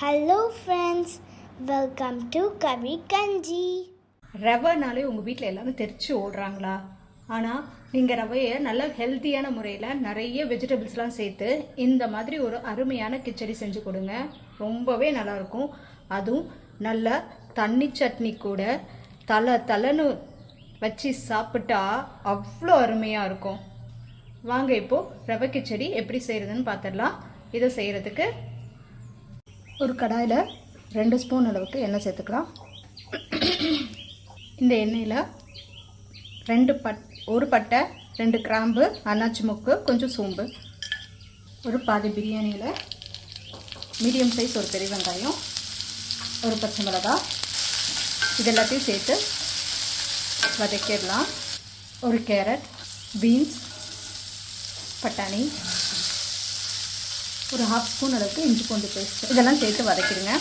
Hello friends welcome to கவி கஞ்சி ரவைனாலே உங்கள் வீட்டில் எல்லாரும் தெரிச்சு ஓடுறாங்களா? ஆனால் நீங்கள் ரவையை நல்ல ஹெல்த்தியான முறையில் நிறைய வெஜிடபிள்ஸ்லாம் சேர்த்து இந்த மாதிரி ஒரு அருமையான கிச்சடி செஞ்சு கொடுங்க. ரொம்பவே நல்லாயிருக்கும். அதுவும் நல்ல தண்ணி சட்னி கூட தலை தலைன்னு வச்சு சாப்பிட்டா அவ்வளோ அருமையாக இருக்கும். வாங்க இப்போது ரவை கிச்சடி எப்படி செய்கிறதுன்னு பார்த்துடலாம் இதை செய்கிறதுக்கு ஒரு கடாயில் ரெண்டு ஸ்பூன் அளவுக்கு எண்ணெய் சேர்த்துக்கலாம். இந்த எண்ணெயில் ரெண்டு பட் ஒரு பட்டை ரெண்டு கிராம்பு அன்னாச்சி மூக்கு கொஞ்சம் சோம்பு. ஒரு பாதி பிரியாணியில் மீடியம் சைஸ் ஒரு பெரிய வெங்காயம் ஒரு பச்சை மிளகா இது எல்லாத்தையும் சேர்த்து வதக்கிடலாம். ஒரு கேரட் பீன்ஸ் பட்டாணி ஒரு ஹாஃப் ஸ்பூன் அளவுக்கு இஞ்சி பூண்டு பேஸ்ட் இதெல்லாம் சேர்த்து வதக்கிடுங்க.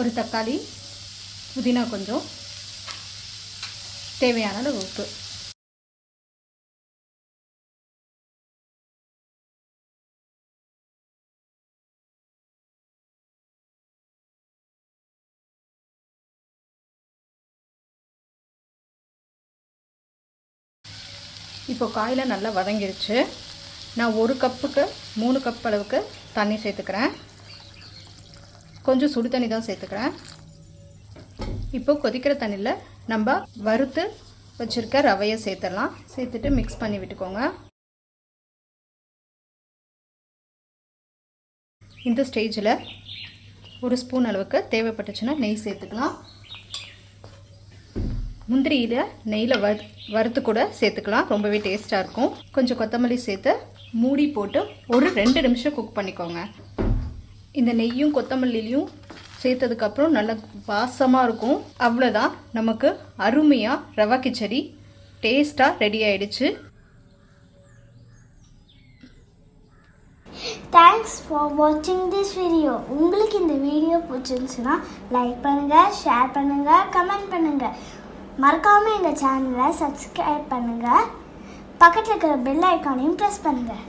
ஒரு தக்காளி புதினா கொஞ்சம் தேவையான அளவு உப்பு. இப்போ காயில் நல்லா வதங்கிருச்சு. நான் ஒரு கப்புக்கு மூணு கப் அளவுக்கு தண்ணி சேர்த்துக்கிறேன். கொஞ்சம் சுடு தண்ணி தான் சேர்த்துக்கிறேன். இப்போ கொதிக்கிற தண்ணியில் நம்ம வறுத்து வச்சுருக்க ரவையை சேர்த்துடலாம். சேர்த்துட்டு மிக்ஸ் பண்ணி விட்டுக்கோங்க. இந்த ஸ்டேஜில் ஒரு ஸ்பூன் அளவுக்கு தேவைப்பட்டுச்சுன்னா நெய் சேர்த்துக்கலாம். முந்திரியில் நெய்யில் வறு வறுத்து கூட சேர்த்துக்கலாம். ரொம்பவே டேஸ்ட்டாக இருக்கும். கொஞ்சம் கொத்தமல்லி சேர்த்து மூடி போட்டு ஒரு ரெண்டு நிமிஷம் குக் பண்ணிக்கோங்க. இந்த நெய்யும் கொத்தமல்லிலையும் சேர்த்ததுக்கப்புறம் நல்ல வாசமாக இருக்கும். அவ்வளோதான் நமக்கு அருமையாக ரவா கிச்சடி டேஸ்ட்டாக ரெடி ஆயிடுச்சு. தேங்க்ஸ் ஃபார் வாட்சிங் திஸ் வீடியோ உங்களுக்கு இந்த வீடியோ பிடிச்சிருந்துச்சுன்னா லைக் பண்ணுங்கள் ஷேர் பண்ணுங்கள் கமெண்ட் பண்ணுங்கள் மறக்காமல் எங்கள் சேனலை சப்ஸ்கிரைப் பண்ணுங்கள் பக்கத்தில் இருக்கிற பெல் ஐக்கானையும் ப்ரெஸ் பண்ணுங்கள்